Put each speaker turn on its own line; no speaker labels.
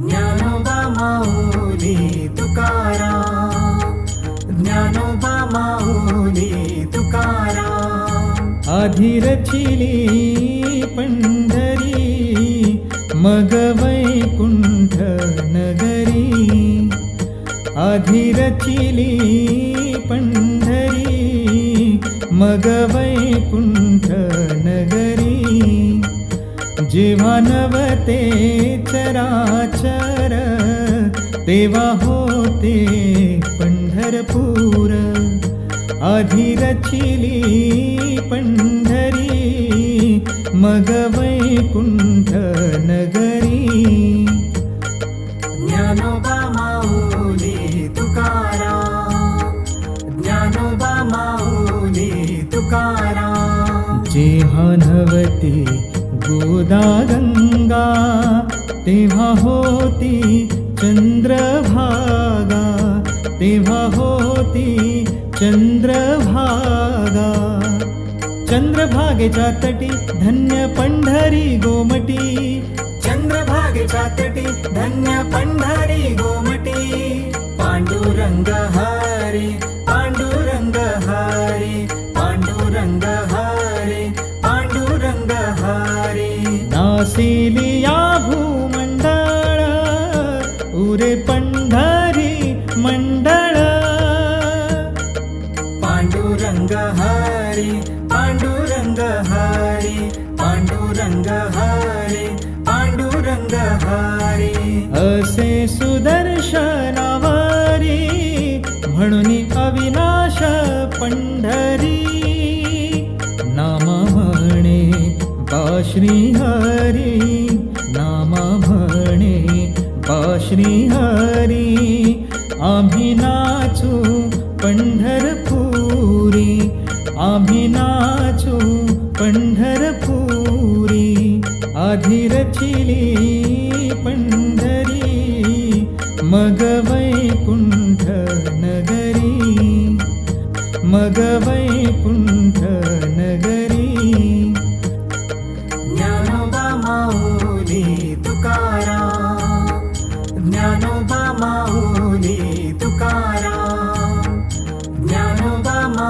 ज्ञानोबा माऊली तुकारा ज्ञानोबा माऊली तुकारा आधी रचिली पंढरी मग वैकुंठ नगरी आधी रचिली पंढरी मग नगरी जेव्हा नवते चराचर तेव्हा होते पंढरपूर. आधी रचिली पंढरी मग वैकुंठ नगरी ज्ञानोबा माऊली तुकारा ज्ञानोबा माऊली तुकारा जेव्हा नवती गोदा गंगा तेव्हा होती चंद्रभागा तेव्हा होती चंद्रभागा. चंद्रभागेच्या तटी धन्य पंढरी गोमटी. चंद्रभागेच्या तटी धन्य पंढरी गोमटी. पांडुरंग हरी पांडुरंग हरी पांडुरंग हरी पांडुरंग हरी. नासिलिया उरे पंढरी मंडळ पांडुरंग हरी पांडुरंग हरी पांडुरंग हरी पांडुरंग हरी असे सुदर्शनावरी म्हणून अविनाश पंढरी नाम म्हणे बा श्री हरी नाम म्हणे बा श्री हरी आम्ही नाचू पंढरपुरी आम्ही नाचू पंढरपुरी आधी रचिली पंढरी मग वैकुंठ नगरी मग वै मा तुकारा ज्ञान मा